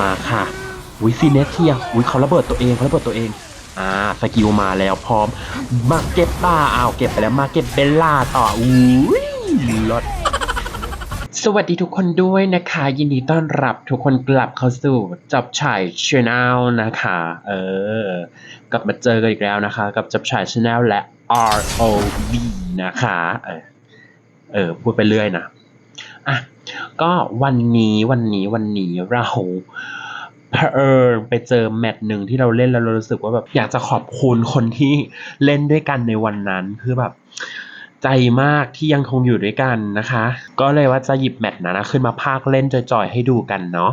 มาค่ะวิซีเนสเทียวิเขาระเบิดตัวเองเขาระเบิดตัวเองอ่าสกิลมาแล้วพร้อมมาเก็ตบ้าอ้าวเก็บไปแล้วมาเก็ตเบลล่าต่ออุ้ยรถสวัสดีทุกคนด้วยนะคะ ยินดีต้อนรับทุกคนกลับเข้าสู่จับฉายช n แนลนะคะ เออ กลับมาเจอกันอีกแล้วนะคะ กับจับฉายช n แนลและ ROV นะคะ เออเออพูดไปเรื่อยนะอะ ก็วันนี้วันนี้วันนี้เราเผอิญไปเจอแมตช์หนึ่งที่เราเล่นแล้วเรารู้สึกว่าแบบอยากจะขอบคุณคนที่เล่นด้วยกันในวันนั้นคือแบบใจมากที่ยังคงอยู่ด้วยกันนะคะ ก็เลยว่าจะหยิบแมตช์นั้นนะขึ้นมาพากเล่นจอยๆให้ดูกันเนาะ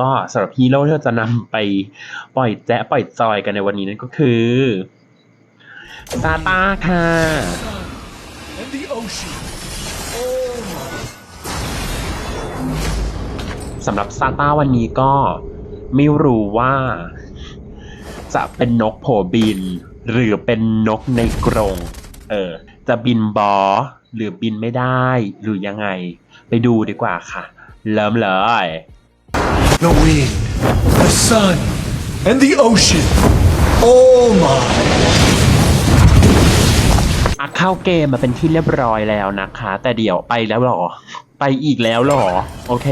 ก็สำหรับฮีโร่ที่เราจะนำไปปล่อยแจ๊ปล่อยจอยกันในวันนี้นั่นก็คือซาตาค่ะ สำหรับซาตาวันนี้ก็ไม่รู้ว่า จะเป็นนกโผบิน หรือเป็นนกในกรงเออ จะบินบอ หรือบินไม่ได้ หรือยังไง ไปดูดีกว่าค่ะ เริ่มเลย The wind, the sun, and the ocean. Oh my. อะเข้าเกมมาเป็นที่เรียบร้อยแล้วนะคะ แต่เดี๋ยวไปแล้วเหรอ ไปอีกแล้วเหรอ โอเค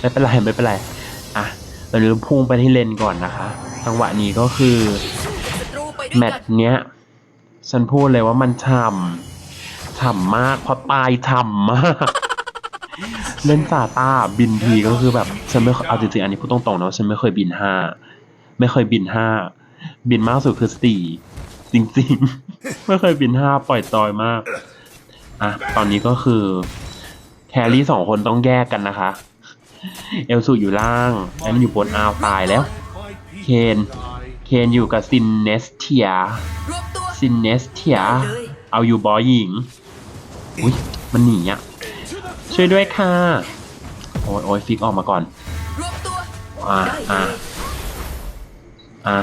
ไม่เป็นไรไม่เป็นไรอะเราลืมพุ่งไปที่เลนก่อนนะคะ จังหวะนี้ก็คือแมตช์เนี้ย ฉันพูดเลยว่ามันฉ่ำฉ่ำมากพราะตายฉ่ำมาก เล่นซาต้าบินทีก็คือแบบ ฉันไม่เอาจริงๆอันนี้พูดตรงๆนะฉันไม่เคยบินห้าไม่เคยบินห้าบินมากสุดคือสี่จริงๆ ไม่เคยบินห้าปล่อยจอยมาก อะ ตอนนี้ก็คือ แครี่สองคนต้องแยกกันนะคะ เอลสูอยู่ล่างแอนอยู่บนอาวตายแล้ว เคนเคนอยู่กับซินเนสเทียซินเนสเทียเอาอยู่บอหญิง อุ้ยมันหนีอะ ช่วยด้วยค่ะ โอ้ยโอ้ยฟิกออกมาก่อน อ่าอ่าอะ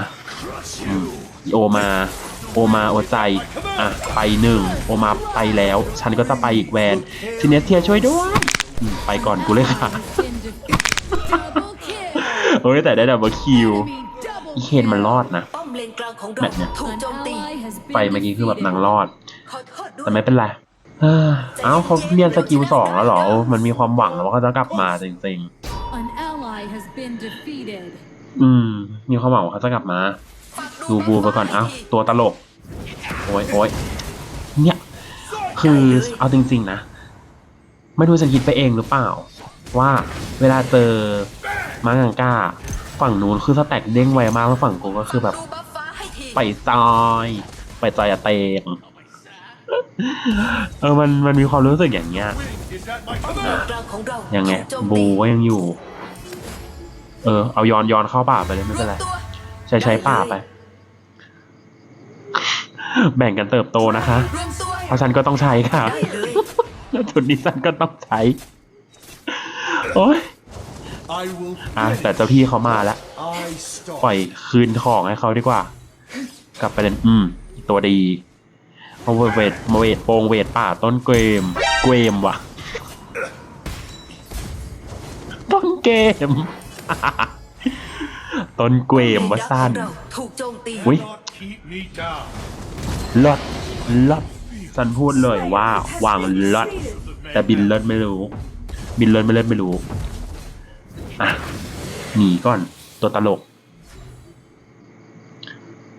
อืมโอมาโอมาโอใจ อะ ไปหนึ่ง โอมาไปแล้ว ฉันก็จะไปอีกแวนซินเนสเทียช่วยด้วย ไปก่อนกูเลยค่ะ โอ้ยแต่ได้ดับเบิลคิวอีเคนมันรอดนะป้อมเลนกลางของแบเราบเนี้ยถูกโจมตีไปเมื่อกี้คือแบบนางรอดขอโทษด้วแต่ยไม่เป็นไรเอ้อเอ้าเขาเรียนสกิลสองแล้วเหรอโอ้มันมีความหวังแล้วว่าเขาจะกลับมาจริง An ally has been defeated. ๆอืม มีความหวังว่าเขาจะกลับมา ดูบูไปก่อน เอ้าตัวตลก โอ้ยโอ้ยเนี่ย คือเอาจริง ๆ นะ ไม่รู้จะคิดไปเองหรือเปล่า ว่าเวลาเจอมางังกาฝั่งนู้นคือสแต็กเด้งไวมากแล้วฝั่งกูก็คือแบบไปจอยไปจอยอะเตงเออมันมันมีความรู้สึกอย่างเงี้ยยังไงบูก็ยังอยู่ เออ เอาย้อนย้อนเข้าป่าไปเลยไม่เป็นไรใช้ใช้ป่าไป แบ่งกันเติบโตนะคะ เพราะฉันก็ต้องใช้ค่ะ แล้วจุดนี้ฉันก็ต้องใช้ โอ้ย I will อะ play. แต่เจ้าพี่เขามาแล้ว I start. ปล่อยคืนของให้เขาดีกว่า กลับไปเลยอืม ตัวดีมาเวทมาเวทโปงเวทป่าต้นเกม เกมว่ะ ต้นเกม ต้นเกมว่าสั้นป้อมเลยักษ์ของเราถูกโจมตี อุ๊ย Not keep me down. ลดลด ฉันพูดเลยว่าวางเลดแต่บินเลิศไม่รู้ บินเลิศไม่เลิศไม่รู้อะหนีก่อนตัวตลก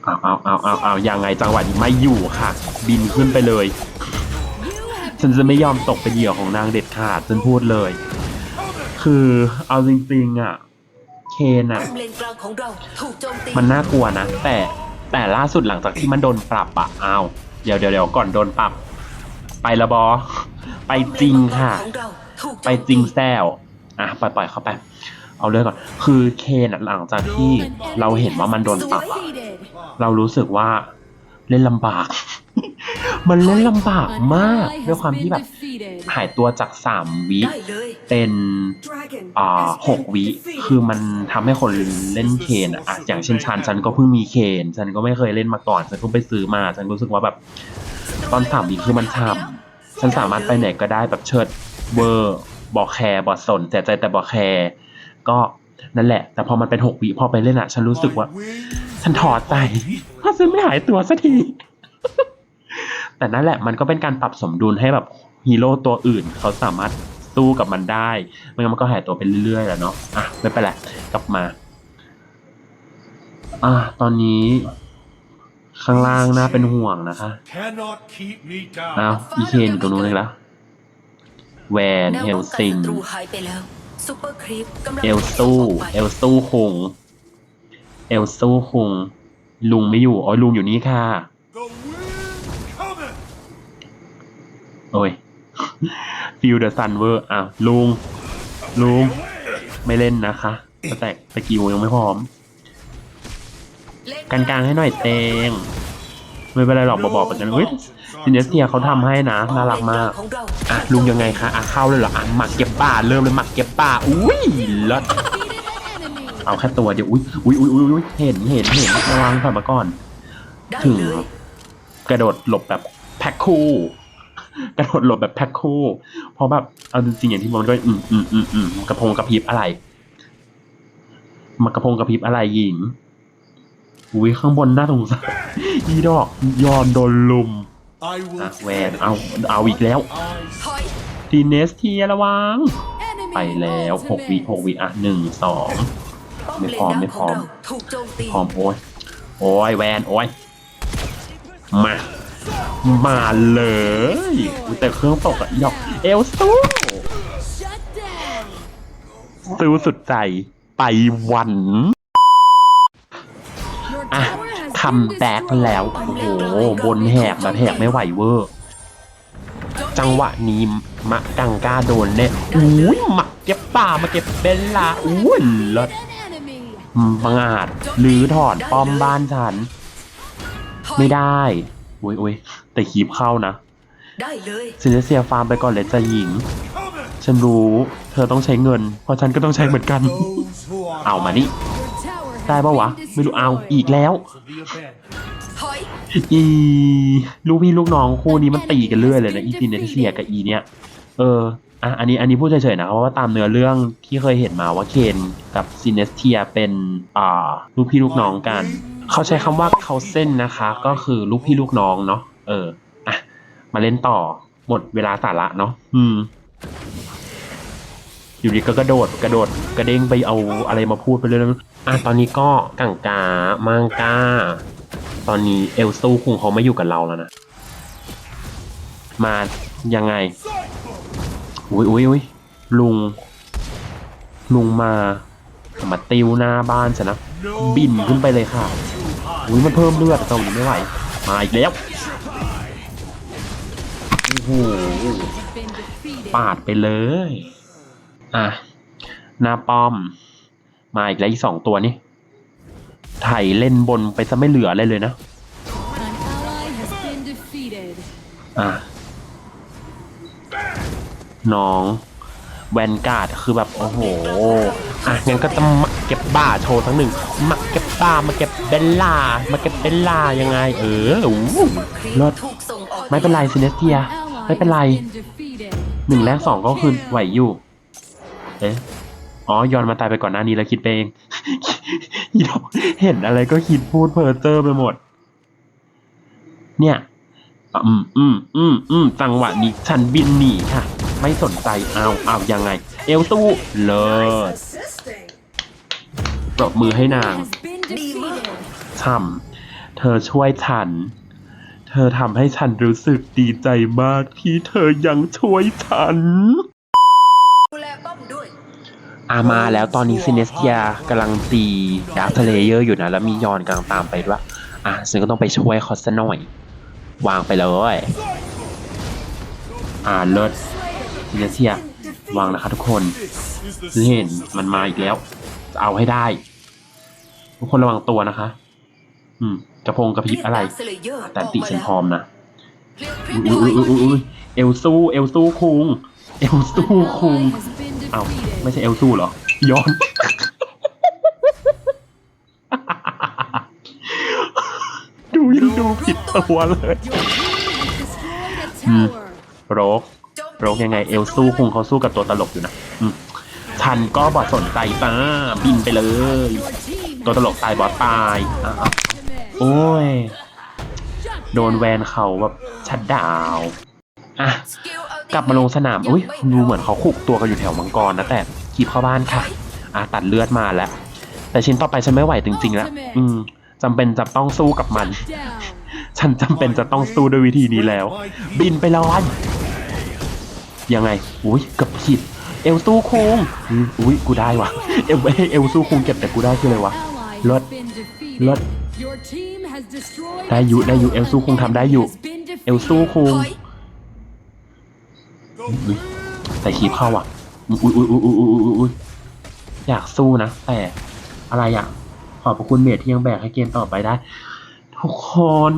เอาเอาเอาเอาเอาอยังไงจังหวะนี้ไม่อยู่ค่ะ บินขึ้นไปเลย ฉันจะไม่ยอมตกเป็นเหยื่อของนางเด็ดขาดฉันพูดเลย คือเอาจริงๆอะเคนอะมันน่ากลัวนะแต่แต่ล่าสุดหลังจากที่มันโดนปรับอะอ้าว เดี๋ยวเดี๋ยวเดี๋ยวก่อนโดนปรับ ไปละบอ ไปจริงค่ะ ไปจริงแซวอะปล่อยปล่อยเข้าไป เอาเรื่องก่อน คือเคนหลังจากที่เราเห็นว่ามันโดนปรับอะเรารู้สึกว่าเล่นลำบาก มันเล่นลำบากมากด้วยความที่แบบ หายตัวจากสามวิได้เลยเป็นอ่าหกวิ คือมันทำให้คนเล่นเคนอะอะอย่างเช่นชันฉันก็เพิ่งมีเคนฉันก็ไม่เคยเล่นมาก่อน ฉันเพิ่งไปซื้อมา ฉันรู้สึกว่าแบบ ตอนสามวิคือมันช่ำฉันสามารถไปไหนก็ได้แบบเชิดเวอร์บอกแคร์บอกสนแต่ใจแต่บอกแคร์ก็นั่นแหละ แต่พอมันเป็นหกวิพอไปเล่นอะฉันรู้สึกว่า ฉันถอดใจเพราะฉันไม่หายตัวสักทีแต่นั่นแหละมันก็เป็นการปรับสมดุลให้แบบ ฮีโร่ตัวอื่นเขาสามารถสู้กับมันได้ ไม่งั้นมันก็หายตัวไปเรื่อยๆแหละเนาะอะไม่เป็นไรกลับมา อะตอนนี้ ข้างล่างน่าเป็นห่วงนะคะ Cannot keep me อ้าว down. อีเคนอยู่ตรงนู้นเลยละแวนแนวเฮลป้องกันซิงศัตรูหายไปแล้วซูเปอร์ครีปกำลังเอลซูเอลซูคงเอลซูคงลุงไม่อยู่อ๋อลุงอยู่นี่ค่ะ The wind cometh. โอ้ย ฟิลเดอร์ซันเวอร์อะลุงลุงไม่เล่นนะคะแต่สกิลยังไม่พร้อมกันกลางให้หน่อยเตงไม่เป็นไรหรอกบอกบอกๆกันเฮ้ยซินเนสเทียเขาทำให้นะน่ารักมากอะลุงยังไงคะอะเข้าเลยเหรออะหมักเก็บป่าเริ่มเลยหมักเก็บป่าอุ้ยลิศ Defeated an enemy. เอาแค่ตัวเดียวอุ้ยอุ้ยอุ้ยอุ้ยเห็นเห็นเห็นระวังผ่านมาก่อน ถึงกระโดดหลบแบบแพ็คคู่ กระโดดหลบแบบแพ็คคู่ เพราะแบบเอาจริงๆอย่างที่มันก็อืมอืมอืมอืมกระพงกระพริบอะไรมากระพงกระพริบอะไรหญิงอุ้ยข้างบนน่าสงสารอีดอกยอนโดนลุม I will อะแวนเอาเอาอีกแล้ว eyes ถอยทีเนสเทียระวัง Enemy ไปแล้วหกวิหกวิอะหนึ่งสองป้อมไม่เลพร้อมนไม่ดาวพขร้อองมเราถูกโจมตีพร้อมโอ้ยโอ้ยแวนโอ้ยมา มาเลยแต่เครื่องตกอะหยอกเอลซู Shut down. ซื้อสุดใจไปวันอะทำแตกแล้ว โอ้โห บนแหกแบบแหกไม่ไหวเวอร์ จังหวะนี้มะกังก้าโดนแน่อุ้ยมักเก็บป่ามาเก็บเบลลาอุ้ยลิศ An enemy. บังอาจหรือถอนป้อมบ้านฉัน ไม่ได้ อุ้ยอุ้ยแต่คีบเข้านะ ได้เลยซินเซียฟาร์มไปก่อนเลยจะหญิง cometh. ฉันรู้ เธอต้องใช้เงิน เพราะฉันก็ต้องใช้เหมือนกัน Those who are เอามานี่ Your tower has ได้ปะวะ been ไม่รู้เอา destroyed. อีกแล้ว of the abandoned. ถอยอีลูกพี่ลูกน้องคู่นี้มันตีกันเรื่อยเลยนะอีซินเนเซียกับอีเนี่ย เอออะอันนี้อันนี้พูดเฉยๆนะเพราะว่าตามเนื้อเรื่องที่เคยเห็นมาว่าเคนกับซินเนสเทียเป็นอ่าลูกพี่ลูกน้องกัน เขาใช้คำว่าเขาเส้นนะคะ ก็คือลูกพี่ลูกน้องเนาะเอออะมาเล่นต่อหมดเวลาสาระเนาะอืม อยู่ดีก็กระโดดกระโดด กระเด้งไปเอาอะไรมาพูดไปเรื่อยๆอะตอนนี้ก็กังกามังกาตอนนี้เอลซูคงเขาไม่อยู่กับเราแล้วนะ มายังไง อุ้ยอุ้ยอุ้ยลุง ลุงมา มาติวหน้าบ้านฉันนะ บินขึ้นไปเลยค่ะ อุ้ยมันเพิ่มเลือดตรงไม่ไหวมาอีกแล้วโอ้โหปาดไปเลย อะหน้าป้อม มาอีกแล้วอีกสองตัวนี่ไถเล่นบนไปซะไม่เหลืออะไรเลยนะ อะน้อง แวนการ์ดคือแบบโอ้โหอะงั้นก็จะมาเก็บบ้าโชว์ทั้งหนึ่งมาเก็บบ้ามาเก็บเบลล่ามาเก็บเบลล่ายังไง เออเปอร์ครีปเลิศถูกส่งออกไม่เป็นไรซินเนสเทียไม่เป็นไรหนึ่งแรกสองก็คือไหวอยู่ เอ๊ะอ๋อย้อนมาตายไปก่อนหน้านี้แล้วคิดไปเองเห็นอะไรก็คิดพูดเพ้อเจ้อไปหมด เนี่ย อืมอืมอืมอืมจังหวะนี้ฉันบินหนีค่ะ ไม่สนใจเอาเอายังไง เอลตู้เลิศปรบมือให้นางช่ำเธอช่วยฉัน เธอทำให้ฉันรู้สึกดีใจมากที่เธอยังช่วยฉันอามาแล้วตอนนี้ซินเนสเทียกำลังตีดาร์คเลเยอร์อยู่นะ แล้วมียอนกำลังตามไปด้วย อะซึ่งก็ต้องไปช่วยเขาซะหน่อย วางไปเลย อ่าเลิศ เนสเทียวางนะคะทุกคนเห็นมันมาอีกแล้วจะเอาให้ได้ ทุกคนระวังตัวนะคะ อืม กระพงกระพริบอะไร แต่ติฉันพร้อมนะเรียกคลิปอุ้ยอุ้ยอุ้ยเอลซูเอลซูคุง เอลซูคุง เอาไม่ใช่เอลซูหรอ ย้อนดูยังดูผิดตัวเลยโรกโรกยังไงเอลซูคงเขาสู้กับตัวตลกอยู่นะอืมฉันก็บอดสนใจป้าบินไปเลย ตัวตลกตายบอสตายอโอ้ย โดนแวนเขาแบบชัดดาวอะกลับมาลงสนามอุ้ยดูเหมือนเขาคุกตัวกันอยู่แถวมังกรนะแต่คีบเข้าบ้านค่ะอะตัดเลือดมาแล้ว แต่ชิ้นต่อไปฉันไม่ไหวจริงๆแล้วอืมจำเป็นจะต้องสู้กับมัน ฉันจำเป็นจะต้องสู้ด้วยวิธีนี้แล้ว บินไปเลย ยังไง อุ้ยกับผิด เอลสู้คุงอุ้ยกูได้วะเอลเอลสู้คุงเก็บแต่กูได้คืออะไรวะ Ally Lord. has been defeated. Lord. Your team has destroyed ได้อยู่ได้อยู่เอลสู้คุงทำได้อยู่ เอลสู้คุงถอยอุ๊ยแต่คีบเข้าอะอุ้ยอุ้ยอุ้ยอุ้ยอุ้ยอุ้ยอุ้ยอยากสู้นะ แต่อะไรอะ ขอบพระคุณเมทที่ยังแบกให้เกมต่อไปได้ ทุกคน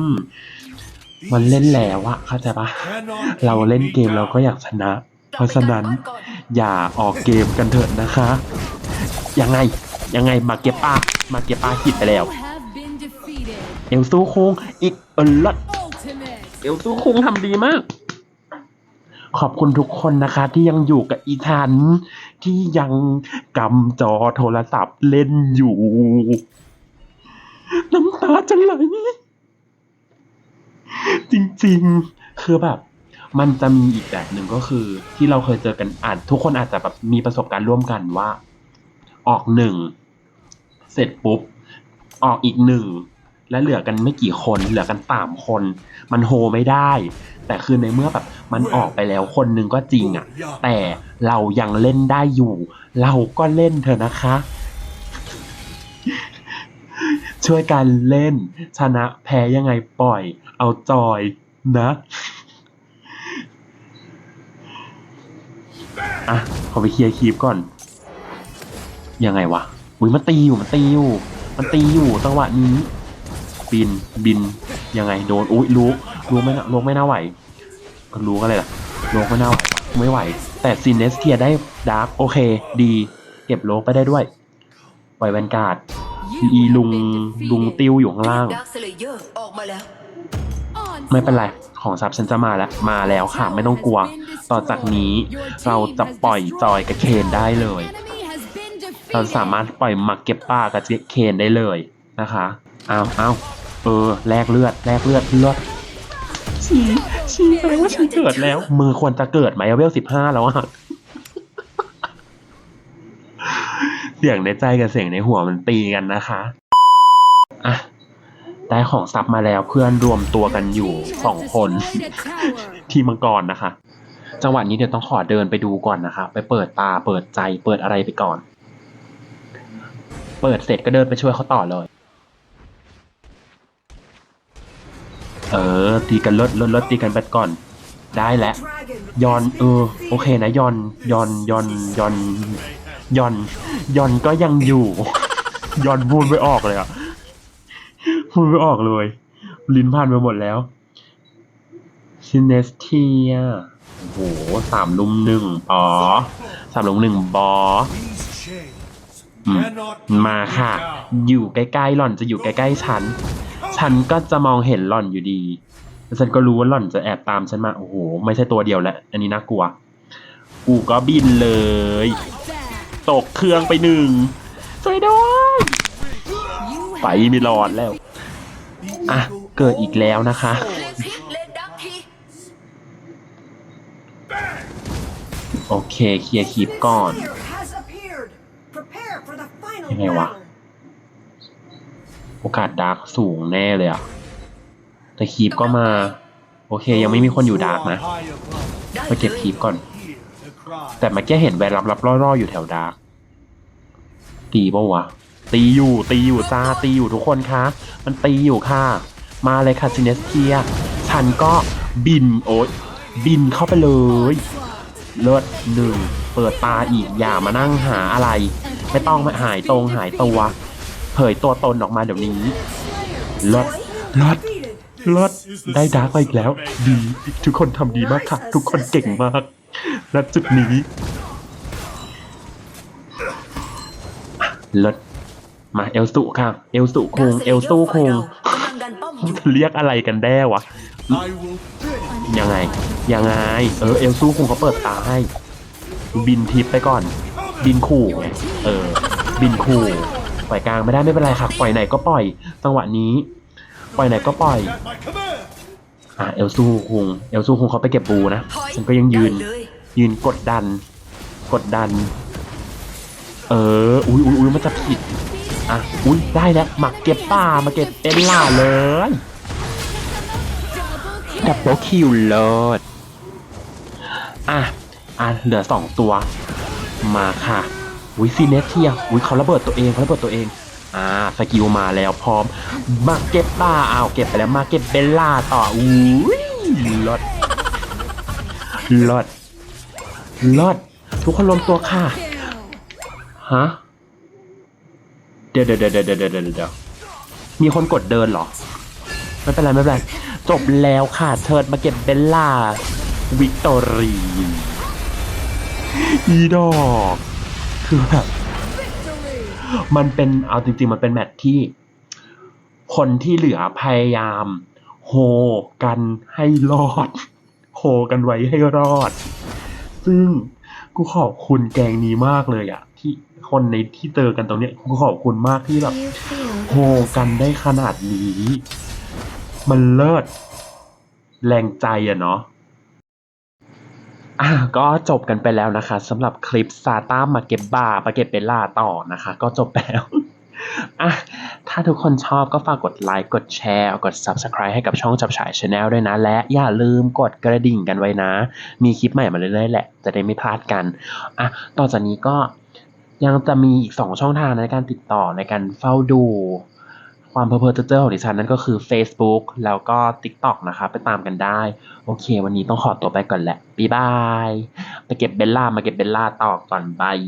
มันเล่นแล้วอะเข้าใจปะเราเล่นเกมเราก็อยากชนะ เพราะฉะนั้นอย่าออกเกมกันเถอะนะคะ ยังไงยังไงมาเก็บป้ามาเก็บป้าหิดไปแล้ว You have been defeated. เอลซูคุงอีกเออลด Ultimate. เอลซูคุงทำดีมาก ขอบคุณทุกคนนะคะ ที่ยังอยู่กับอีทัน ที่ยังกำจอโทรศัพท์เล่นอยู่ น้ำตาจะไหล จริงๆ คือแบบ มันจะมีอีกแบบหนึ่งก็คือ ที่เราเคยเจอกันอานทุกคนอาจจะแบบมีประสบการณ์ร่วมกันว่า ออกหนึ่งเสร็จปุ๊บ ออกอีกหนึ่งและเหลือกันไม่กี่คนเหลือกันสามคน มันโฮไม่ได้ แต่คือในเมื่อแบบมันออกไปแล้วคนหนึ่งก็จริงอะ แต่เรายังเล่นได้อยู่ เราก็เล่นเถอะนะคะ ช่วยกันเล่น ชนะแพ้ยังไงปล่อย เอาจอยนะอะขอไปเคลียร์คีบก่อน ยังไงวะอุ้ยมันตีอยู่มันตีอยู่ มันตีอยู่จังหวะนี้ บินบินยังไงโดนอุ้ยรู้รู้ไม่น่ารู้ไม่น่าไหวรู้ก็เลยล่ะรู้ไม่น่าไหวไม่ไหว แต่ซินเนสเทียได้ดาร์กโอเค ดี เก็บโลกไปได้ด้วยปล่อยแวนการ์ดอีลุงลุงติวอยู่ข้างล่าง ไม่เป็นไร ของซับฉันจะมาแล้ว มาแล้วค่ะ ไม่ต้องกลัว ต่อจากนี้เราจะปล่อยจอยกับเคนได้เลย เราสามารถปล่อยมักเก็บป้ากับเคนได้เลยนะคะอ้าวอ้าวเออ แลกเลือด แลกเลือดเลือดชีชีแสดงว่าชีเกิดแล้ว มือควรจะเกิดไหมเวลสิบห้าแล้วอะเสียงในใจกับเสียงในหัวมันตีกันนะคะ อะ ได้ของซับมาแล้วเพื่อนรวมตัวกันอยู่สองคน ที่มังกรนะคะ จังหวะนี้เดี๋ยวต้องขอเดินไปดูก่อนนะคะ ไปเปิดตาเปิดใจเปิดอะไรไปก่อน เปิดเสร็จก็เดินไปช่วยเขาต่อเลย เออ ตีกันลดลดลดตีกันไปก่อน ได้แล้วยอนเออโอเคนะยอนยอนยอนยอนยอนยอนก็ยังอยู่ ยอนพูดไม่ออกเลยอะ พูดไม่ออกเลย ลิ้นพันไปหมดแล้วซินเนสเทียโอ้โหสามลุมหนึ่งอ๋อสามลุมหนึ่งบอมาค่ะ อยู่ใกล้ๆหล่อนจะอยู่ใกล้ๆฉัน ฉันก็จะมองเห็นหล่อนอยู่ดีแล้วฉันก็รู้ว่าหล่อนจะแอบตามฉันมา โอ้โห ไม่ใช่ตัวเดียวแหละ อันนี้น่ากลัว กูก็บินเลย ตกเครื่องไปหนึ่งช่วยด้วย ไปไม่รอดแล้ว อะ เกิดอีกแล้วนะคะ โอเค เคลียร์คลิปก่อน ยังไงวะ โอกาสดาร์กสูงแน่เลยอะแต่คีปก็มา โอเค ยังไม่มีคนอยู่ดาร์กนะไปเก็บคีปก่อน แต่เมื่อกี้เห็นแวร์รับรับล่อล่อๆอยู่แถวดาร์กตีปะวะ ตีอยู่ตีอยู่จ้าตีอยู่ทุกคนคะมันตีอยู่ค่ะ มาเลยค่ะซินเนสเทียฉันก็บินโอ๊ยบินเข้าไปเลย เลิศหนึ่งเปิดตาอีกอย่ามานั่งหาอะไร ไม่ต้องมาหายตรงหายตัวเผยตัวตนออกมาเดี๋ยวนี้เลิศเลิศเลิศได้ดาร์กไปอีกแล้ว ดีทุกคนทำดีมากค่ะ ทุกคนเก่งมากณจุดนี้เลิศ มาเอลสุค่ะ เอลสุคุงเอลซูคุงกำลังดันป้อมอยู่จะเรียกอะไรกันแน่วะ I will finish. ยังไง ยังไง เออ เอลซูคุงเขาเปิดตาให้ บินทิปไปก่อน Coming บินขู่ไงเออ บินขู่ปล่อยกลางไม่ได้ไม่เป็นไรค่ะ ปล่อยไหนก็ปล่อย จังหวะนี้ ปล่อยไหนก็ปล่อย At my command. อะเอลซูคุงเอลซูคุงเขาไปเก็บบูนะถอยฉันก็ยังยืนได้เลยยืนกดดัน กดดัน เออ อุ้ยอุ้ยอุ้ยมันจะผิด อะอุ้ยได้แล้วหมักเก็บป้ามาเก็บเต็นล่าเลยดับเบิลคิวเลิศอะอะเหลือสองตัว มาค่ะอุ้ยซีเนสเทียอุ้ยเขาระเบิดตัวเองเขาระเบิดตัวเองอ่าสกิลมาแล้วพร้อมมาเก็บป้าอ้าวเก็บไปแล้วมาเก็บเบลล่าต่ออุ้ยลดลดลดทุกคนรวมตัวค่ะฮะ เดี๋ยวเดี๋ยวเดี๋ยวเดี๋ยวเดี๋ยวเดะเดะมีคนกดเดินเหรอ ไม่เป็นไรไม่เป็นไร จบแล้วค่ะเชิญมาเก็บเบลล่า วิกตอรีอีดอกคือแบบมันเป็นเอาจริง ๆ มันเป็นแมตช์ที่ คนที่เหลือพยายามโฮกันให้รอดโฮกันไว้ให้รอด ซึ่งกูขอบคุณแกงนี้มากเลยอะที่ คนในที่เจอกันตรงเนี้ยกูขอบคุณมากที่แบบ You feel โฮกันได้ขนาดนี้ มันเลิศแรงใจอะเนาะอะก็จบกันไปแล้วนะคะสำหรับคลิปซาต้ามาเก็บบามาเก็บเบลล่าต่อนะคะ ก็จบไปแล้วอะถ้าทุกคนชอบก็ฝากกดไลค์ กดแชร์ กด Subscribe ให้กับช่องจับฉายชาแนลด้วยนะ และอย่าลืมกดกระดิ่งกันไว้นะ มีคลิปใหม่มาเรื่อยๆแหละ จะได้ไม่พลาดกัน อะ ต่อจากนี้ก็ ยังจะมีอีกสองช่องทางในการติดต่อในการเฝ้าดูความเพอเพอเจอของดิฉันนั่นก็คือ Facebook แล้วก็ TikTok นะคะ ไปตามกันได้ โอเค วันนี้ต้องขอตัวไปก่อนแหละ บ๊ายบาย ไปเก็บเบลล่ามาเก็บเบลล่าต่อก่อนบาย